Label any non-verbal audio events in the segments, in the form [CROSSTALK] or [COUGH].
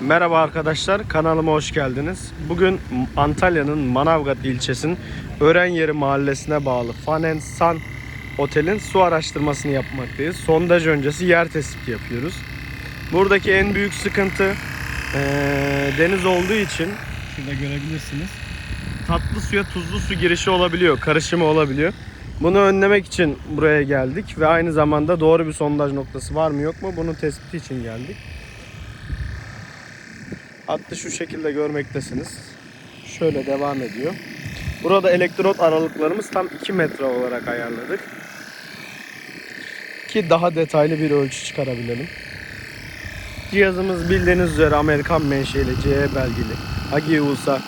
Merhaba arkadaşlar, kanalıma hoş geldiniz. Bugün Antalya'nın Manavgat ilçesinin Örenyeri mahallesine bağlı Fanen San Otel'in su araştırmasını yapmaktayız. Sondaj öncesi yer tespiti yapıyoruz. Buradaki en büyük sıkıntı eee, deniz olduğu için, şurada görebilirsiniz, tatlı suya tuzlu su girişi olabiliyor, karışımı olabiliyor. Bunu önlemek için buraya geldik ve aynı zamanda doğru bir sondaj noktası var mı yok mu bunun tespiti için geldik. Hattı şu şekilde görmektesiniz. Şöyle devam ediyor. Burada elektrot aralıklarımız tam 2 metre olarak ayarladık. Ki daha detaylı bir ölçü çıkarabilelim. Cihazımız bildiğiniz üzere Amerikan menşeli CE belgeli. Agiusa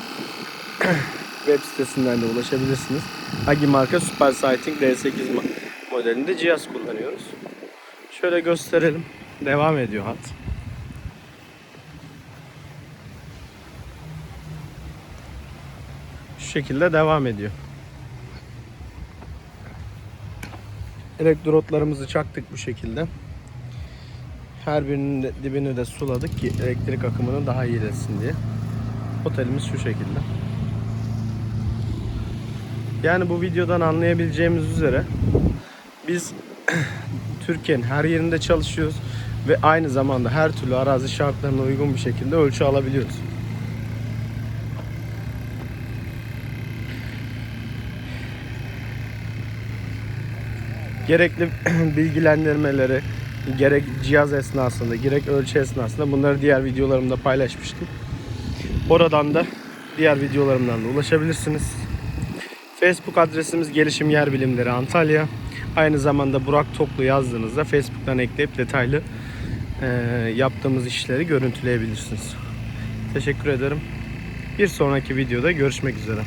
[COUGHS] web sitesinden de ulaşabilirsiniz. Agi marka Super Sighting D8 ma- modelinde cihaz kullanıyoruz. Şöyle gösterelim. Devam ediyor hat. Şu şekilde devam ediyor. Elektrotlarımızı çaktık bu şekilde. Her birinin de- dibini de suladık ki elektrik akımını daha iyi iletsin diye. Otelimiz şu şekilde. Yani bu videodan anlayabileceğimiz üzere biz [CLEARS THROAT] Türkiye'nin her yerinde çalışıyoruz ve aynı zamanda her türlü arazi şartlarına uygun bir şekilde ölçü alabiliyoruz. Gerekli [CLEARS THROAT] bilgilendirmeleri gerek cihaz esnasında gerek ölçü esnasında bunları diğer videolarımda paylaşmıştım. Oradan da diğer videolarımdan da ulaşabilirsiniz. Facebook adresimiz Gelişim Yer Bilimleri Antalya. Aynı zamanda Burak Toplu yazdığınızda Facebook'tan ekleyip detaylı eee, yaptığımız işleri görüntüleyebilirsiniz. Teşekkür ederim. Bir sonraki videoda görüşmek üzere.